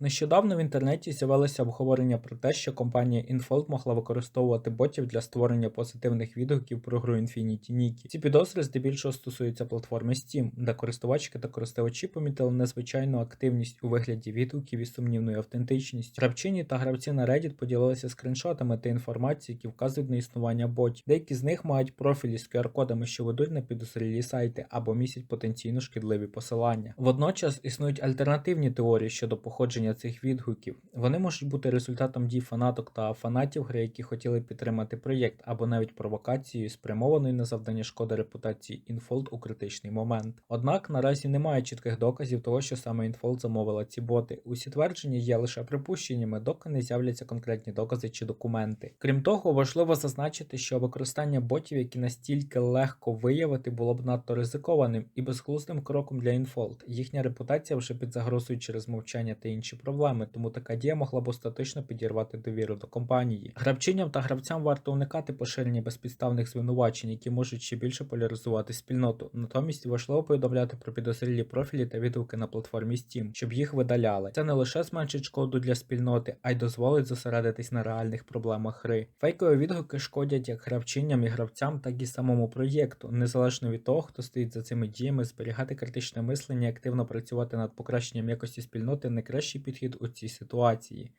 Нещодавно в інтернеті з'явилося обговорення про те, що компанія Infold могла використовувати ботів для створення позитивних відгуків про гру Infinity Nikki. Ці підозри здебільшого стосуються платформи Steam, де користувачки та користувачі помітили незвичайну активність у вигляді відгуків із сумнівною автентичністю. Гравчині та гравці на Reddit поділилися скріншотами та інформацією, які вказують на існування ботів. Деякі з них мають профілі з QR-кодами, що ведуть на підозрілі сайти або містять потенційно шкідливі посилання. Водночас існують альтернативні теорії щодо походження цих відгуків. Вони можуть бути результатом дій фанаток та фанатів гри, які хотіли підтримати проєкт, або навіть провокацією, спрямованою на завдання шкоди репутації Infold у критичний момент. Однак наразі немає чітких доказів того, що саме Infold замовила ці боти. Усі твердження є лише припущеннями, доки не з'являться конкретні докази чи документи. Крім того, важливо зазначити, що використання ботів, які настільки легко виявити, було б надто ризикованим і безглуздим кроком для Infold. Їхня репутація вже під загрозою через мовчання та інші проблеми, тому така дія могла б остаточно підірвати довіру до компанії. Гравчиням та гравцям варто уникати поширення безпідставних звинувачень, які можуть ще більше поляризувати спільноту. Натомість важливо повідомляти про підозрілі профілі та відгуки на платформі Steam, щоб їх видаляли. Це не лише зменшить шкоду для спільноти, а й дозволить зосередитись на реальних проблемах гри. Фейкові відгуки шкодять як гравчиням і гравцям, так і самому проєкту, незалежно від того, хто стоїть за цими діями, зберігати критичне мислення, активно працювати над покращенням якості спільноти найкращий підхід у цій ситуації.